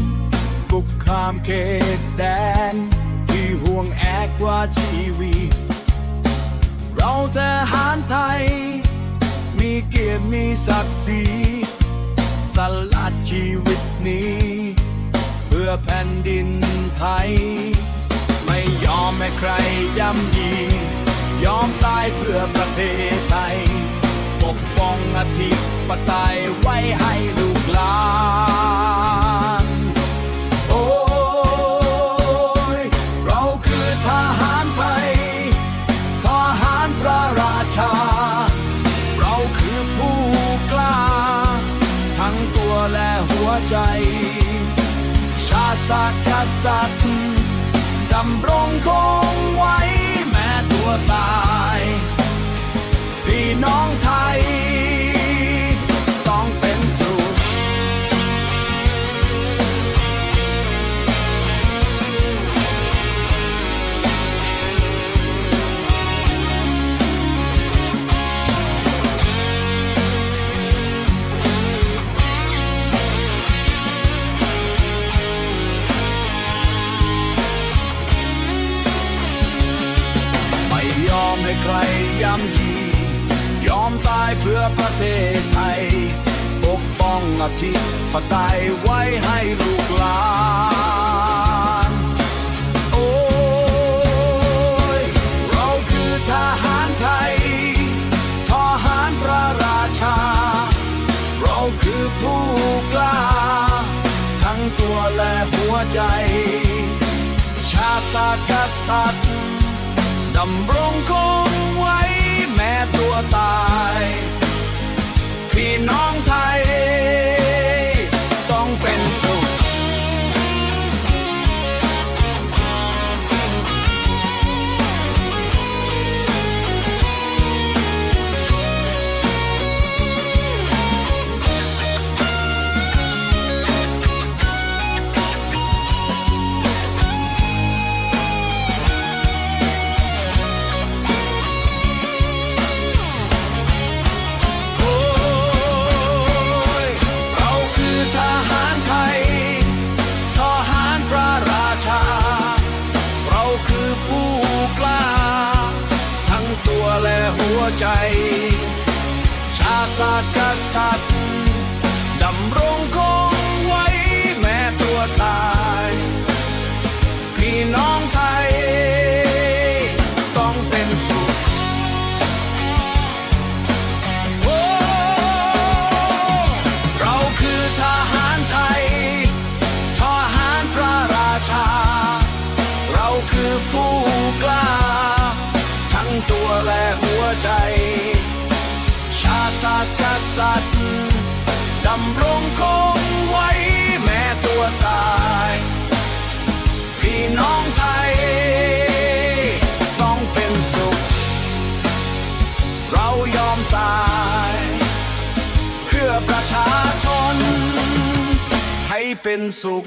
ำบุกข้ามเขตแดน ที่ห่วงแอกว่าชีวิตเราทหารไทย มีเกียรติมีศักดิ์ศรีสละชีวิตนี้ เพื่อแผ่นดินไทย ไม่ยอมให้ใครย่ำยี ยอมตายเพื่อประเทศไทย ปกป้องอธิปไตยไว้ ษัตริย์ดำรงคงไว้แม้ตัวตาย พี่น้องไทย อมให้ใครย่ำยียอมตายเพื่อประเทศไทย ปกป้องอธิปไตยไว้ให้ลูกหลานโอ้ยเราคือทหารไทยทหารพระราชา เราคือผู้กล้า ทั้งตัวและหัวใจ ชาติศาสตร์กษัตริย์ ดำรงคงไว้แม้ตัวตาย พี่น้องไทยต้อง ใจ ชาติศากษัตริย์ ตัวและหัวใจ ชาติศาสตร์กษัตริย์ดำรงคงไว้แม้ตัวตาย พี่น้องไทย ต้องเป็นสุข เรายอมตาย เพื่อประชาชน ให้เป็นสุข